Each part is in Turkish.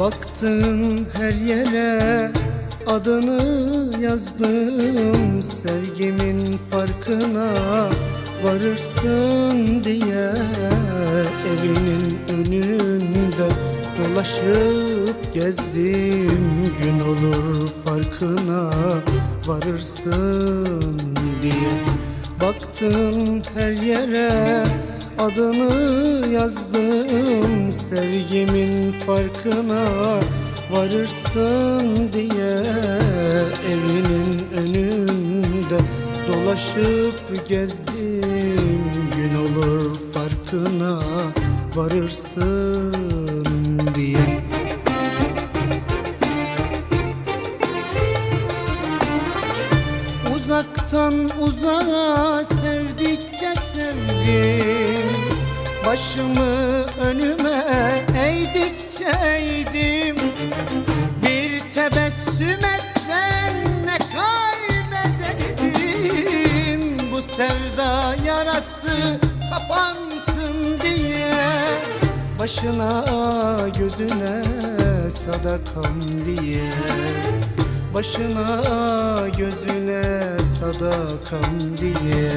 Baktığın her yere adını yazdım Sevgimin farkına varırsın diye. Evinin önünde dolaşıp gezdim Gün olur farkına varırsın diye. Baktım her yere adını yazdım Sevgimin farkına varırsın diye Evinin önünde dolaşıp gezdim. Gün olur farkına varırsın diye. Uzaktan uzağa sevdikçe sevdim Başımı önüme eğdikçe eğdim Bir tebessüm etsen ne kaybederdin? Bu sevda yarası kapansın diye Başına gözüne sadakam diye Başına gözüne sadakam diye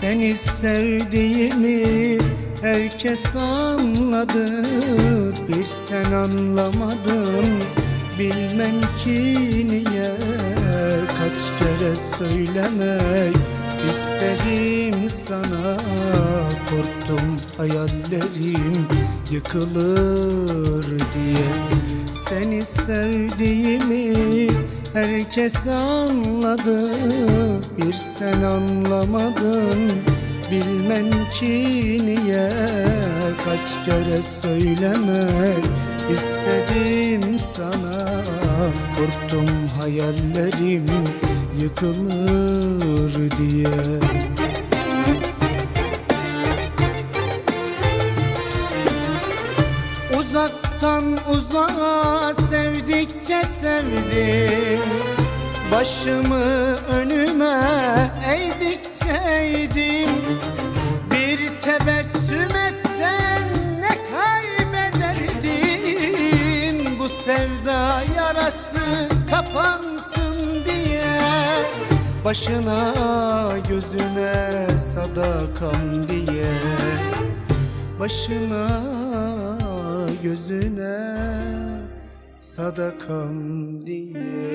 Seni sevdiğimi herkes anladı Bir sen anlamadın. Bilmem ki niye Kaç kere söylemek istedim sana. Korktum hayallerim yıkılır diye. Seni sevdiğimi herkes anladı Bir sen anlamadın. Bilmem ki niye Kaç kere söylemek istedim sana. Korktum hayallerim yıkılır diye Uzaktan uzağa sevdikçe sevdim. Başımı önüme eğdikçe eğdim Bir tebessüm etsen ne kaybederdin Bu sevda yarası kapansın diye Başına gözüne sadakam diye Başına gözüne sadakam diye